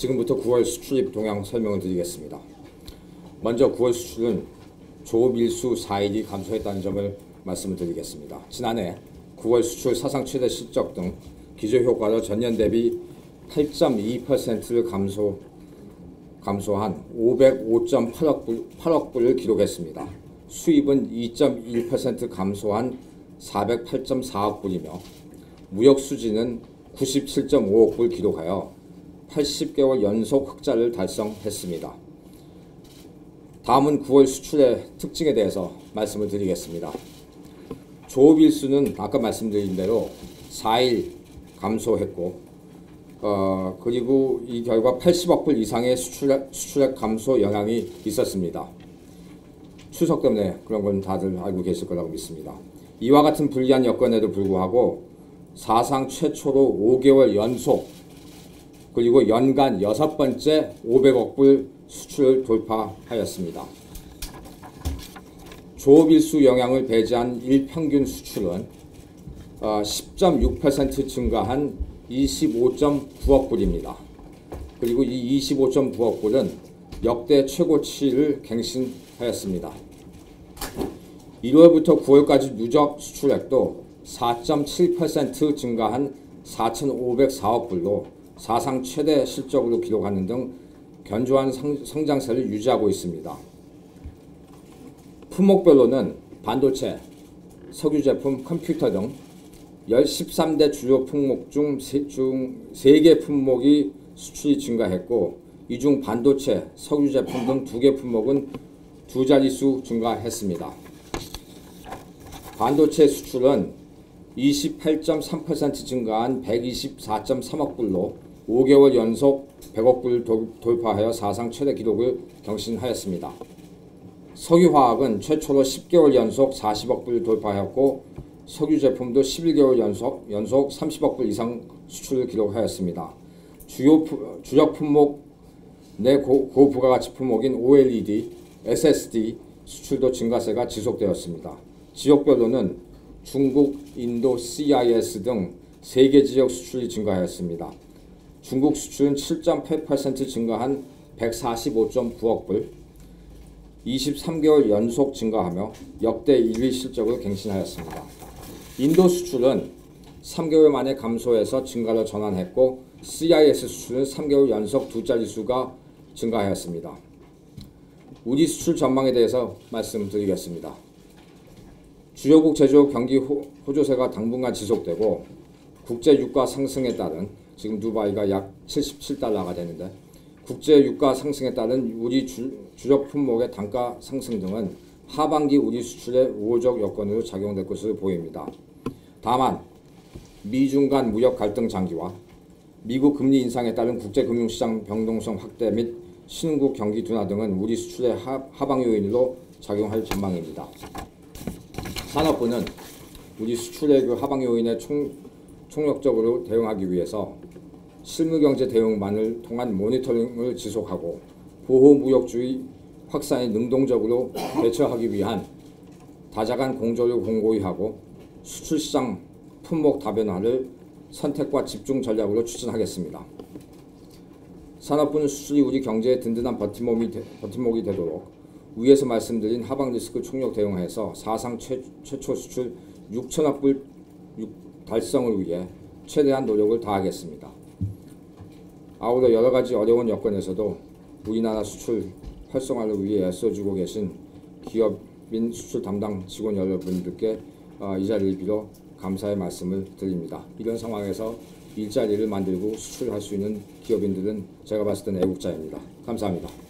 지금부터 9월 수출입 동향 설명을 드리겠습니다. 먼저 9월 수출은 조밀수 4일이 감소했다는 점을 말씀을 드리겠습니다. 지난해 9월 수출 사상 최대 실적 등 기저 효과로 전년 대비 8.2%를 감소 감소한 505.8억 불, 8억 불을 기록했습니다. 수입은 2.1% 감소한 408.4억 불이며 무역 수지는 97.5억 불 기록하여 80개월 연속 흑자를 달성했습니다. 다음은 9월 수출의 특징에 대해서 말씀을 드리겠습니다. 조업일수는 아까 말씀드린 대로 4일 감소했고 어, 그리고 이 결과 80억 불 이상의 수출액, 수출액 감소 영향이 있었습니다. 추석 때문에 그런 건 다들 알고 계실 거라고 믿습니다. 이와 같은 불리한 여건에도 불구하고 사상 최초로 5개월 연속 그리고 연간 여섯 번째 500억 불 수출을 돌파하였습니다. 조업일수 영향을 배제한 일평균 수출은 10.6% 증가한 25.9억 불입니다. 그리고 이 25.9억 불은 역대 최고치를 갱신하였습니다. 1월부터 9월까지 누적 수출액도 4.7% 증가한 4,504억 불로 사상 최대 실적으로 기록하는 등 견조한 성장세를 유지하고 있습니다. 품목별로는 반도체, 석유 제품, 컴퓨터 등 13대 주요 품목 중 3개 품목이 수출이 증가했고 이 중 반도체, 석유 제품 등 2개 품목은 두 자릿수 증가했습니다. 반도체 수출은 28.3% 증가한 124.3억 불로 5개월 연속 100억 불 돌파하여 사상 최대 기록을 경신하였습니다. 석유화학은 최초로 10개월 연속 40억 불 돌파하였고 석유 제품도 11개월 연속 연속 30억 불 이상 수출을 기록하였습니다. 주요 주력 품목 내 고, 고부가가치 품목인 OLED, SSD 수출도 증가세가 지속되었습니다. 지역별로는 중국, 인도, CIS 등 3개 지역 수출이 증가하였습니다. 중국 수출은 7.8% 증가한 145.9억 불, 23개월 연속 증가하며 역대 1위 실적을 갱신하였습니다. 인도 수출은 3개월 만에 감소해서 증가로 전환했고 CIS 수출은 3개월 연속 두 자릿수가 증가하였습니다. 우리 수출 전망에 대해서 말씀드리겠습니다. 주요국 제조업 경기 호조세가 당분간 지속되고 국제 유가 상승에 따른 지금 두바이가 약 77달러가 되는데 국제 유가 상승에 따른 우리 주, 주력 품목의 단가 상승 등은 하반기 우리 수출의 우호적 여건으로 작용될 것으로 보입니다. 다만 미중 간 무역 갈등 장기와 미국 금리 인상에 따른 국제 금융시장 변동성 확대 및 신흥국 경기 둔화 등은 우리 수출의 하, 하방 요인으로 작용할 전망입니다. 산업부는 우리 수출의 그 하방 요인에 총, 총력적으로 대응하기 위해서 실무경제 대응만을 통한 모니터링을 지속하고 보호무역주의 확산에 능동적으로 대처하기 위한 다자간 공조를 공고히 하고 수출시장 품목 다변화를 선택과 집중 전략으로 추진하겠습니다. 산업부는 수출이 우리 경제의 든든한 버팀목이, 되, 버팀목이 되도록 위에서 말씀드린 하방 리스크 총력 대응해서 사상 최, 최초 수출 6천억 불 달성을 위해 최대한 노력을 다하겠습니다. 아울러 여러 가지 어려운 여건에서도 우리나라 수출 활성화를 위해 애써주고 계신 기업인 수출 담당 직원 여러분들께 어, 이 자리를 빌어 감사의 말씀을 드립니다. 이런 상황에서 일자리를 만들고 수출할 수 있는 기업인들은 제가 봤을 때는 애국자입니다. 감사합니다.